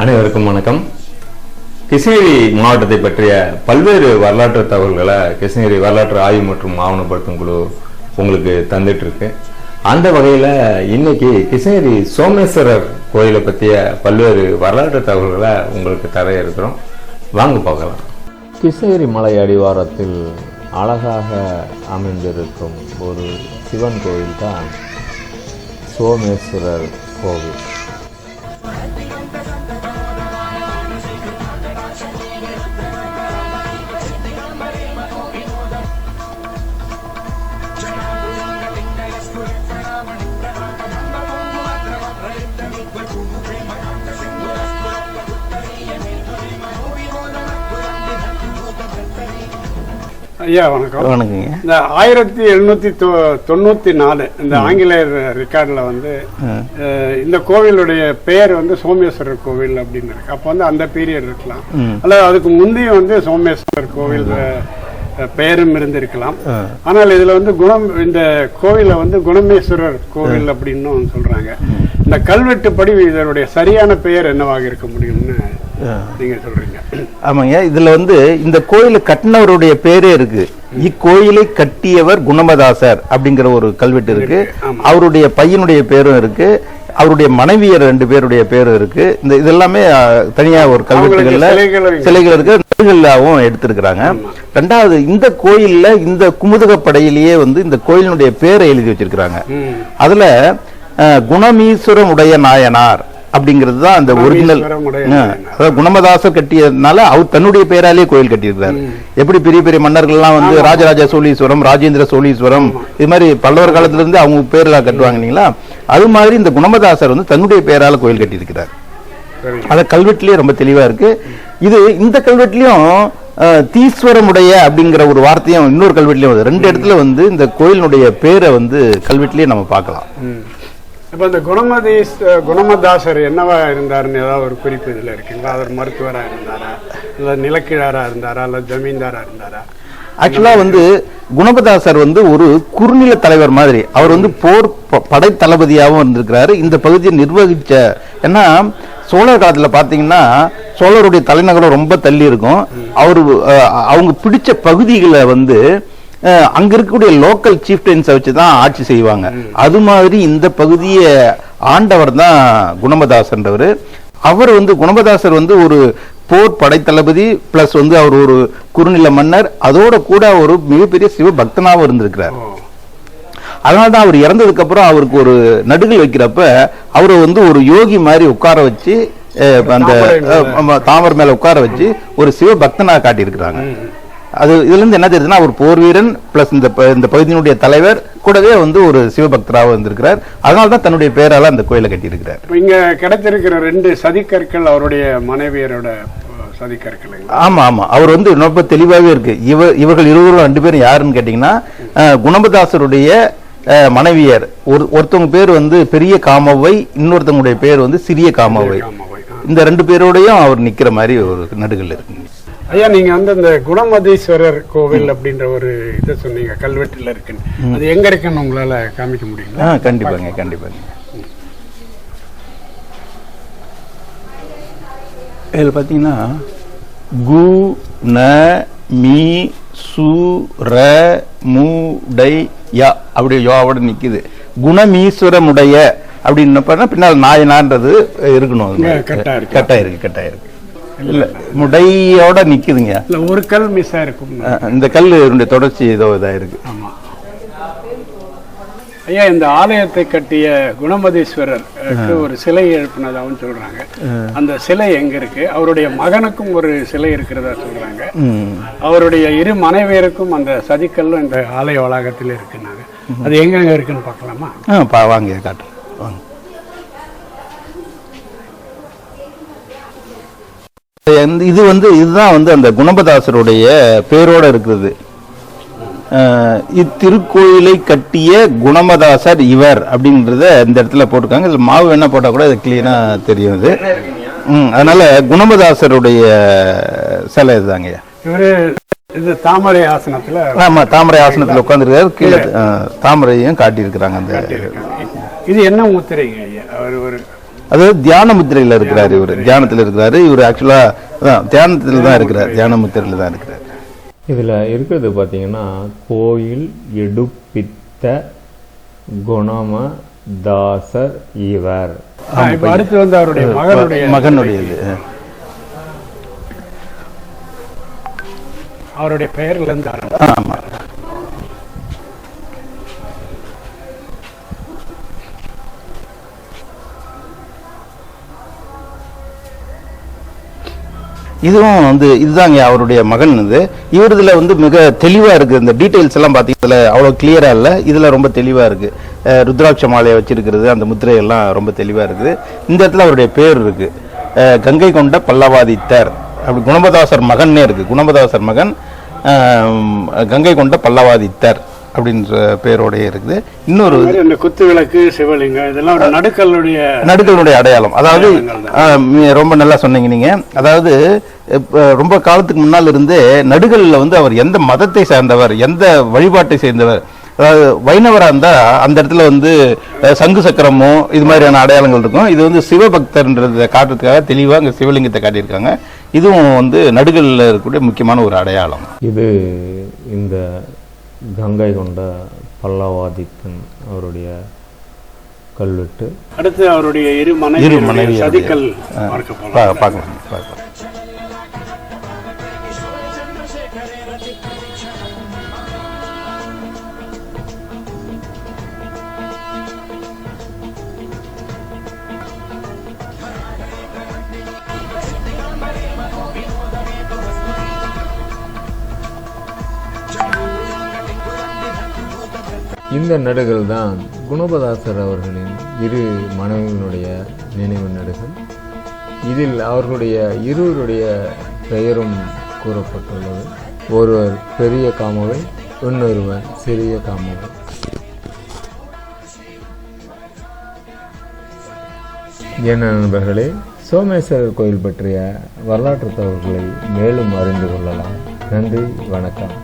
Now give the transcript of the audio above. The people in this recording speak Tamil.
அனைவருக்கும் வணக்கம். கிருஷ்ணகிரி மாவட்டத்தை பற்றிய பல்வேறு வரலாற்று தகவல்களை கிருஷ்ணகிரி வரலாற்று ஆய்வு மற்றும் ஆவணப்படுத்தும் குழு உங்களுக்கு தந்துட்டு இருக்கு அந்த வகையில் இன்னைக்கு கிருஷ்ணகிரி சோமேஸ்வரர் கோயிலை பற்றிய பல்வேறு வரலாற்று தகவல்களை உங்களுக்கு தர இருக்கிறோம். வாங்க பார்க்கலாம். கிருஷ்ணகிரி மலை அடிவாரத்தில் அழகாக அமைந்திருக்கும் ஒரு சிவன் கோயில் தான் சோமேஸ்வரர் கோவில். ஐயா வணக்கம். வணக்கங்க. இந்த ஆயிரத்தி எழுநூத்தி தொண்ணூத்தி நாலு இந்த ஆங்கிலேயர் ரெக்கார்டில் வந்து இந்த கோவிலுடைய பெயர் வந்து சோமேஸ்வரர் கோவில் அப்படின்னு இருக்கு. அப்போ வந்து அந்த பீரியட் இருக்கலாம். அல்லது அதுக்கு முந்தைய வந்து சோமேஸ்வரர் கோவில் பெயரும் இருந்திருக்கலாம். ஆனால் இதுல வந்து குணம் இந்த கோவிலை வந்து குணமேஸ்வரர் கோவில் அப்படின்னு சொல்றாங்க. இந்த கல்வெட்டுப்படி இதனுடைய சரியான பெயர் என்னவாக இருக்க முடியும்னு நீங்க சொல்றீங்க. ஆமாங்க இதுல வந்து இந்த கோயிலை கட்டினவருடைய பேரே இருக்கு. இக்கோயிலை கட்டியவர் குணமதாசர் அப்படிங்கிற ஒரு கல்வெட்டு இருக்கு. அவருடைய பையனுடைய பேரும் இருக்கு. அவருடைய மனைவியர் ரெண்டு பேருடைய பேரும் இருக்கு. இந்த இதெல்லாமே தனியா ஒரு கல்வெட்டுகள்ல. சிலைகள் இருக்கு. நூல்களாவும் எடுத்திருக்கிறாங்க. ரெண்டாவது இந்த கோயில்ல இந்த குமுதக படையிலேயே வந்து இந்த கோயிலினுடைய பேரை எழுதி வச்சிருக்கிறாங்க. அதுல குணமீஸ்வரம் உடைய நாயனார். அப்படிங்கிறது தான் அந்த ஒரிஜினல். அதாவது குணமதாசர் கட்டியதுனால அவர் தன்னுடைய பெயராலே கோயில் கட்டியிருக்கிறார். எப்படி பெரிய பெரிய மன்னர்கள்லாம் வந்து ராஜராஜ சோழீஸ்வரம் ராஜேந்திர சோழீஸ்வரம் இது மாதிரி பல்லவர் காலத்துல இருந்து அவங்க பேர்ல கட்டுவாங்க இல்லைங்களா? அது மாதிரி இந்த குணமதாசர் வந்து தன்னுடைய பெயரால கோயில் கட்டியிருக்கிறார். அத கல்வெட்டுலயே ரொம்ப தெளிவா இருக்கு. இது இந்த கல்வெட்டுலயும் தீஸ்வரமுடைய அப்படிங்கிற ஒரு வார்த்தையும் இன்னொரு கல்வெட்டுலயும் வருது. ரெண்டு இடத்துல வந்து இந்த கோயிலினுடைய பேரை வந்து கல்வெட்டுலயே நம்ம பார்க்கலாம். இப்ப இந்த குணமதீஸ் குணமதாசர் என்னவா இருந்தாருன்னு ஏதாவது ஒரு குறிப்பு இதுல இருக்குங்களா? அவர் மருத்துவரா இருந்தாரா? இல்ல நிலக்கிழாரா இருந்தாரா? இல்ல ஜமீன்தாரா இருந்தாரா? ஆக்சுவலா வந்து குணபதாசர் வந்து ஒரு குறுநில தலைவர் மாதிரி. அவர் வந்து போர் படை தளபதியாகவும் இருந்திருக்கிறாரு. இந்த பகுதியை நிர்வகிச்ச ஏன்னா சோழர் காலத்துல பாத்தீங்கன்னா சோழருடைய தலைநகரம் ரொம்ப தள்ளி இருக்கும். அவரு அவங்க பிடிச்ச பகுதிகளை வந்து அங்க இருக்கக்கூடிய லோக்கல் சீஃப்டன்ஸை வச்சு தான் ஆட்சி செய்வாங்க. அது மாதிரி இந்த பகுதியை ஆண்டவர் தான் குணமதாசன்றவர் அவர் வந்து குணபதாசர் வந்து ஒரு போர் படைத்தளபதி பிளஸ் வந்து அவர் ஒரு குறுநில மன்னர். அதோட கூட ஒரு மிகப்பெரிய சிவபக்தனாகவும் இருந்திருக்கிறார். அதனால தான் அவர் இறந்ததுக்கு அப்புறம் அவருக்கு ஒரு நடுகள் வைக்கிறப்ப அவரை வந்து ஒரு யோகி மாதிரி உட்கார வச்சு அந்த தாமரை மேல. உட்கார வச்சு ஒரு சிவபக்தனா காட்டியிருக்கிறாங்க. அது இதுல இருந்து என்ன தெரியுதுன்னா அவர் போர் வீரன் பிளஸ் இந்த இந்த பகுதியினுடைய தலைவர் கூடவே வந்து ஒரு சிவபக்தராக இருந்திருக்கிறார். அதனால தான் தன்னுடைய பெயரால அந்த கோயிலை கட்டியிருக்கிறார். இங்க கிடைத்திருக்கிற ரெண்டு சதிக்கற்கள் அவருடைய மனைவியரோட அஹ், சதிக்கற்களைங்களா ஆமா ஆமா. அவர் வந்து ரொம்ப தெளிவாவே இருக்கு. இவ இவர்கள் இருவரும் ரெண்டு பேரும் யாருன்னு கேட்டீங்கன்னா குணபதாசருடைய மனைவியர். ஒரு ஒருத்தவங்க பேர் வந்து பெரிய காமவை இன்னொருத்தவங்களுடைய பேர் வந்து சிறிய காமவை. இந்த ரெண்டு பேரோடையும் அவர் நிக்கிற மாதிரி ஒரு நடுகள் இருக்கு. ஐயா நீங்க வந்து இந்த குணமதீஸ்வரர் கோவில் அப்படின்ற ஒரு இதை சொன்னீங்க கல்வெட்டுல இருக்குன்னு. அது எங்க இருக்குன்னு உங்களால காமிக்க முடியுங்களா? கண்டிப்பாங்க கண்டிப்பாங்க. இதில் பார்த்தீங்கன்னா கு ந மீ சு ர மு டை யா அப்படி யோவோட நிக்குது. குணமீஸ்வரமுடைய அப்படின்னப்ப பின்னால் நாயனான்றது இருக்கணும். அது மாதிரி. கரெக்டா இருக்கு. கரெக்டா இருக்கு கரெக்டா இருக்கு. இல்ல முடையோட நிக்குதுங்க. இல்ல ஒரு கல் மிஸ் ஆயிருக்கும் இந்த கல்லுடைய தொடர்ச்சி ஏதோ இதா இருக்கு. ஆமா. ஐயா இந்த ஆலயத்தை கட்டிய குணமதீஸ்வரர் ஒரு சிலை எழுப்பினதாகவும் சொல்றாங்க. அந்த சிலை எங்க இருக்கு? அவருடைய மகனுக்கும் ஒரு சிலை இருக்கிறதா சொல்றாங்க. அவருடைய இரு மனைவியருக்கும் அந்த சதிக்கல்லும் இந்த ஆலய வளாகத்தில் இருக்குன்னாங்க அது எங்கெங்க இருக்குன்னு பார்க்கலாமா? வாங்க காட்டுறேன் வாங்க. இது வந்து இதுதான் வந்து அந்த குணபதாசருடைய பேரோட இருக்குது அஹ், இத்திருக்கோயிலை கட்டிய குணமதாசர் இவர் அப்படின்றத இந்த இடத்துல போட்டிருக்காங்க. இதுல மாவு என்ன போட்டா கூட இது கிளீனா தெரியும் இது. ம், அதனால குணமதாசருடைய சிலை இதுதாங்க இவரு இது தாமரை ஆசனத்துல ஆமா தாமரை ஆசனத்துல உட்காந்துருக்காரு கீழே தாமரையும் காட்டியிருக்கிறாங்க அந்த. இது என்ன முத்திரைங்க ஐயா? அவர் ஒரு அதாவது தியான முத்திரையில இருக்கிறாரு இவர். தியானத்துல இருக்கிறாரு. இவர் ஆக்சுவலா தியானத்துல தான் இருக்கிறார். தியான முத்திரையில தான் இருக்கிறார். இதில் இருக்கிறது பார்த்தீங்கன்னா கோயில் எடுப்பித்த குணம தாசர் இவர். அடுத்து வந்து அவருடைய மகனுடைய மகனுடையது. அவருடைய பெயர்ல இருந்து இதுவும் வந்து இதுதாங்க அவருடைய மகன் இது. இதில் வந்து மிக தெளிவாக இருக்குது இந்த டீட்டெயில்ஸ் எல்லாம் பார்த்தீங்கன்னா அவ்வளோ கிளியராக இல்லை. இதில் ரொம்ப தெளிவாக இருக்குது ருத்ராட்ச மாலையை வச்சிருக்கிறது அந்த முத்திரையெல்லாம் ரொம்ப தெளிவாக இருக்குது. இந்த இடத்துல அவருடைய பேர் இருக்குது கங்கை கொண்ட பல்லவாதித்தர். அப்படி குணபதாசர் மகன்னே இருக்குது குணபதாசர் மகன் கங்கை கொண்ட பல்லவாதித்தர். அப்படின்ற பேரோடய இருக்குது. இன்னொரு இந்த குத்து விளக்கு சிவலிங்கம் இதெல்லாம் நடுக்கல்லுடைய நடுக்களுடைய அடையாளம். அதாவது ரொம்ப நல்லா சொன்னீங்க நீங்க. அதாவது ரொம்ப காலத்துக்கு முன்னால் இருந்தே நடுகல்ல வந்து அவர் எந்த மதத்தை சேர்ந்தவர் எந்த வழிபாட்டை சேர்ந்தவர் அதாவது வைணவரா இருந்தா அந்த இடத்துல வந்து சங்கு சக்கரமோ இது மாதிரியான அடையாளங்கள் இருக்கும். இது வந்து சிவபக்தர்ன்றதை காட்டுறதுக்காக தெளிவா அங்க சிவலிங்கத்தை காட்டியிருக்காங்க. இதுவும் வந்து நடுகல்ல இருக்கக்கூடிய முக்கியமான ஒரு அடையாளம். இது இந்த கங்கை கொண்ட பல்லவாதித்தன் அவருடைய கல்வெட்டு. அடுத்து அவருடைய இரு மனைவி சதிக்கல் பார்க்கலாம் பார்க்கலாம். இந்த நடுகள் தான் குணபதாசர் அவர்களின் இரு மனைவிகளுடைய நினைவு நடுகள். இதில் அவர்களுடைய இருவருடைய பெயரும் கூறப்பட்டுள்ளது. ஒருவர் பெரிய காமவை இன்னொருவர் சிறிய காமவை. என்ன நண்பர்களே சோமேஸ்வரர் கோயில் பற்றிய வரலாற்று தகவல்களை மேலும் அறிந்து கொள்ளலாம். நன்றி வணக்கம்.